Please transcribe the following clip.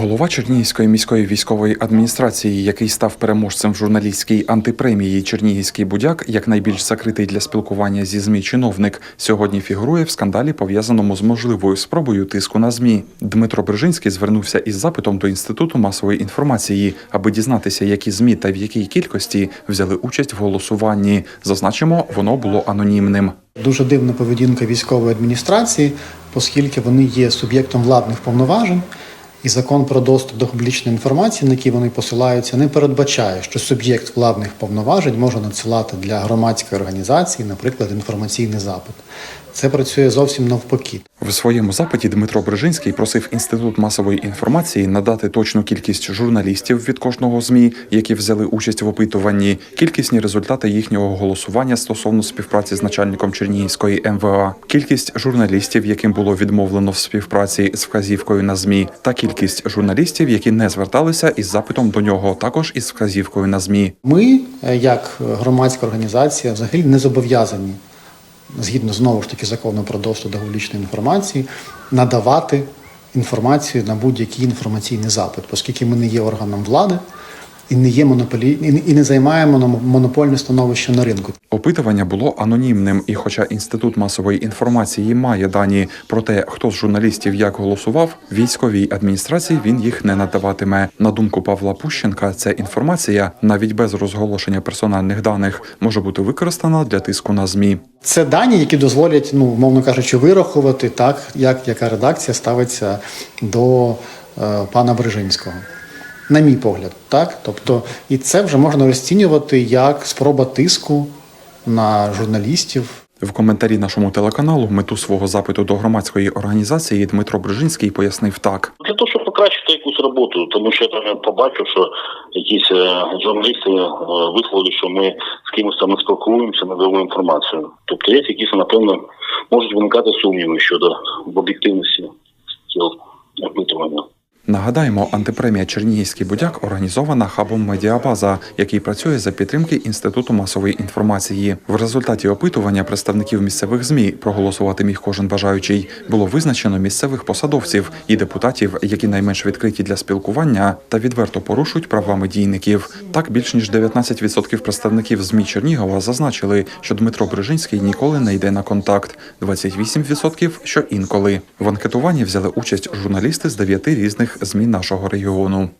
Голова Чернігівської міської військової адміністрації, який став переможцем в журналістській антипремії Чернігівський будяк, як найбільш закритий для спілкування зі змі чиновник, сьогодні фігурує в скандалі, пов'язаному з можливою спробою тиску на змі. Дмитро Брижинський звернувся із запитом до інституту масової інформації, аби дізнатися, які змі та в якій кількості взяли участь в голосуванні. Зазначимо, воно було анонімним. Дуже дивна поведінка військової адміністрації, оскільки вони є суб'єктом владних повноважень, і закон про доступ до публічної інформації, на який вони посилаються, не передбачає, що суб'єкт владних повноважень може надсилати для громадської організації, наприклад, інформаційний запит. Це працює зовсім навпаки. В своєму запиті Дмитро Брижинський просив інститут масової інформації надати точну кількість журналістів від кожного змі, які взяли участь в опитуванні, кількісні результати їхнього голосування стосовно співпраці з начальником Чернігівської МВА, кількість журналістів, яким було відмовлено в співпраці з вказівкою на змі, та кількість журналістів, які не зверталися із запитом до нього, також із вказівкою на змі. Ми, е, як громадська організація, взагалі не зобов'язані, згідно знову ж таки закону про доступ до публічної інформації, надавати інформацію на будь-який інформаційний запит, оскільки ми не є органом влади і не є монополі... і не- займаємо монопольне становище на ринку. Опитування було анонімним, і хоча інститут масової інформації має дані про те, хто з журналістів як голосував, військовій адміністрації він їх не надаватиме. На думку Павла Пущенка, ця інформація, навіть без розголошення персональних даних, може бути використана для тиску на змі. Це дані, які дозволять, ну мовно кажучи, вирахувати так, як яка редакція ставиться до е, пана Брижинського. На мій погляд, так. Тобто, і це вже можна розцінювати як спроба тиску на журналістів. В коментарі нашому телеканалу мету свого запиту до громадської організації Дмитро Брижинський пояснив так. Для того, щоб покращити якусь роботу, тому що я там побачив, що якісь е, журналісти е, висловили, що ми з кимось там не спілкуємося, надаємо інформацію. Тобто є якісь, напевно, можуть виникати сумніви щодо об'єктивності цього. Нагадаємо, антипремія Чернігівський будяк організована хабом Медіабаза, який працює за підтримки Інституту масової інформації. В результаті опитування представників місцевих змі проголосувати міг кожен бажаючий. Було визначено місцевих посадовців і депутатів, які найменш відкриті для спілкування та відверто порушують права медійників. Так більш ніж 19% представників змі Чернігова зазначили, що Дмитро Брижинський ніколи не йде на контакт. 28% – що інколи. В анкетуванні взяли участь журналісти з дев'яти різних ЗМІ нашого регіону.